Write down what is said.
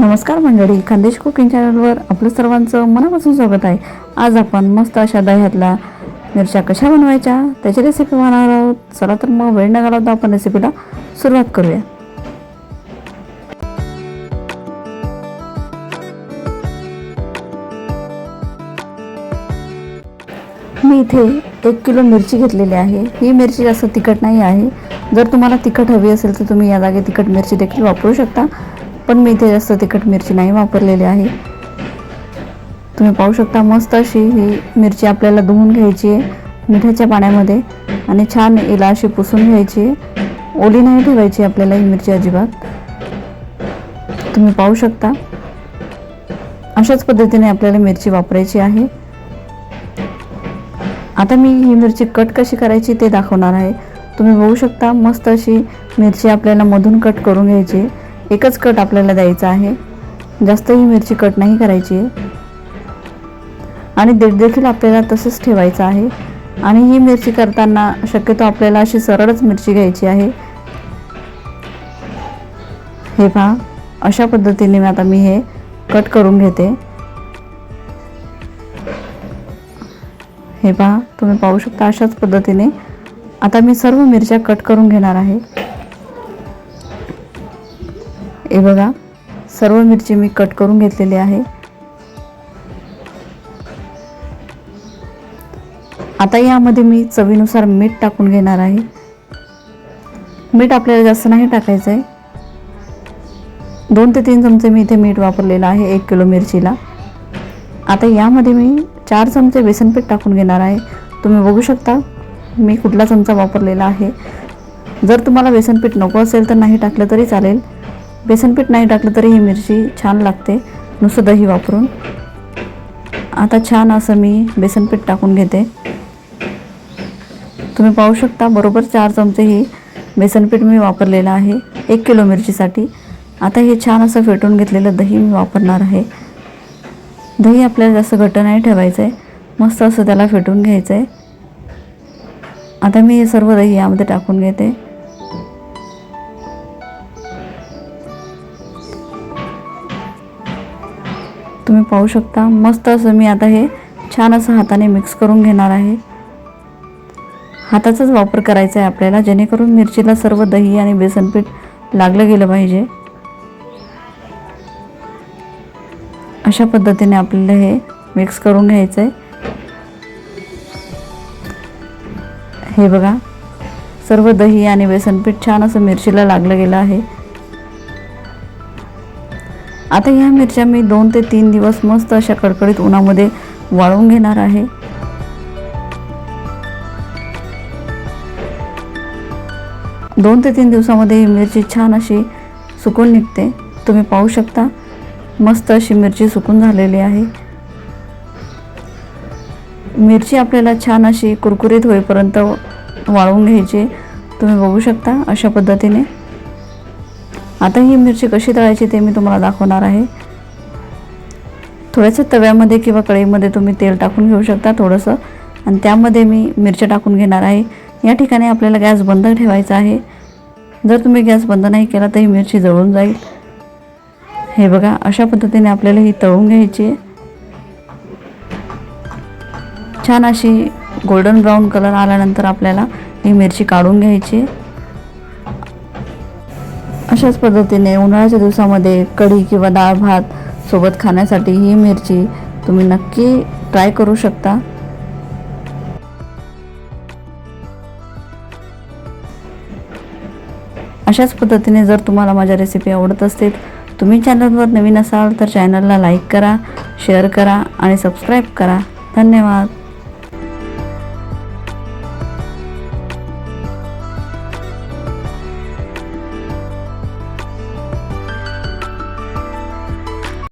नमस्कार मंडळी खानदेश कुकिंग चॅनलवर आपलं सर्वांचं मनापासून स्वागत आहे. आज आपण मस्त अशा दह्यातल्या मिरच्या कशा बनवायच्या त्याची रेसिपी बनवणार आहोत. चला तर मग वेळ न घालवता आपण रेसिपीला सुरुवात करूया. मी इथे एक किलो मिरची घेतलेली आहे. ही मिरची जास्त तिखट नाही आहे. जर तुम्हाला तिखट हवी असेल तर तुम्ही या जागी तिखट मिरची देखील वापरू शकता. पण मी इथे जास्त तिखट मिरची नाही वापरलेली आहे. तुम्ही पाहू शकता मस्त अशी ही मिरची आपल्याला धुवून घ्यायची आहे मिठाच्या पाण्यामध्ये आणि छान हिला अशी पुसून घ्यायची आहे. ओली नाही ठेवायची आपल्याला ही मिरची अजिबात. तुम्ही पाहू शकता. अशाच पद्धतीने आपल्याला मिरची वापरायची आहे. आता मी ही मिरची कट कशी करायची ते दाखवणार आहे. तुम्ही बघू शकता मस्त अशी मिरची आपल्याला मधून कट करून घ्यायची एकच कट आपल्याला द्यायचा आहे. जास्त ही मिरची कट नाही करायची. आहे आणि देठ देखील आपल्याला तसंच ठेवायचं आहे. आणि ही मिरची करताना शक्यतो आपल्याला अशी सरळच मिरची घ्यायची आहे. हे पहा अशा पद्धतीने मी आता मी हे कट करून घेते. हे पहा तुम्ही पाहू शकता अशाच पद्धतीने. आता मी सर्व मिरच्या कट करून घेणार आहे. हे बघा सर्व मिरची मी कट करून घेतलेली आहे. आता यामध्ये मी चवीनुसार मीठ टाकून घेणार आहे. मीठ आपल्याला जास्त नाही टाकायचं आहे दोन ते तीन चमचे मी इथे मीठ वापरलेलं आहे एक किलो मिरचीला. आता यामध्ये मी चार चमचे बेसनपीठ टाकून घेणार आहे. तुम्ही बघू शकता मी कुठला चमचा वापरलेला आहे. जर तुम्हाला बेसनपीठ नको असेल तर नाही टाकलं तरी चालेल. बेसनपीठ नाही टाकलं तरी ही मिरची छान लागते. नुसतं दही वापरून. आता छान असं मी बेसनपीठ टाकून घेते. तुम्ही पाहू शकता बरोबर चार चमचे ही बेसनपीठ मी वापरलेलं आहे. एक किलो मिरचीसाठी. आता हे छान असं फेटून घेतलेलं दही मी वापरणार आहे. दही आपल्याला जास्त घट्ट नाही ठेवायचं आहे मस्त असं त्याला फेटून घ्यायचं आहे आता मी हे सर्व दही यामध्ये टाकून घेते. तुम्ही पाहू शकता मस्त असं मी आता हे छान असं हाताने मिक्स करून घेणार आहे. हाताचाच वापर करायचा आहे आपल्याला जेणेकरून मिरचीला सर्व दही आणि बेसनपीठ लागलं गेलं पाहिजे. अशा पद्धतीने आपल्याला हे मिक्स करून घ्यायचं आहे हे बघा सर्व दही आणि बेसनपीठ छान असं मिरचीला लागलं गेलं आहे. आता ह्या मिरच्या मी दोन ते तीन दिवस मस्त अशा कडकडीत उन्हामध्ये वाळवून घेणार आहे. दोन ते तीन दिवसामध्ये ही मिरची छान अशी सुकून निघते. तुम्ही पाहू शकता मस्त अशी मिरची सुकून झालेली आहे. मिरची आपल्याला छान अशी कुरकुरीत होईपर्यंत वाळवून घ्यायची. तुम्ही बघू शकता अशा पद्धतीने. आता ही मिरची कशी तळायची ते मी तुम्हाला दाखवणार आहे. थोड्याशा तव्यामध्ये किंवा कढईमध्ये तुम्ही तेल टाकून घेऊ शकता थोडंसं. आणि त्यामध्ये मी मिरच्या टाकून घेणार आहे. या ठिकाणी आपल्याला गॅस बंद ठेवायचा आहे. जर तुम्ही गॅस बंद नाही केला तर ही मिरची जळून जाईल. हे बघा अशा पद्धतीने आपल्याला ही तळून घ्यायची आहे. छान अशी गोल्डन ब्राऊन कलर आल्यानंतर आपल्याला ही मिरची काढून घ्यायची अशाच पद्धतीने उन्हाळ्याच्या दिवसामध्ये कढी किंवा डाळ भात सोबत खाण्यासाठी ही मिरची तुम्ही नक्की ट्राय करू शकता. अशाच पद्धतीने जर तुम्हाला माझ्या रेसिपी आवडत असतील तुम्ही चॅनलवर नवीन असाल तर चॅनलला लाईक करा शेअर करा आणि सबस्क्राईब करा. धन्यवाद.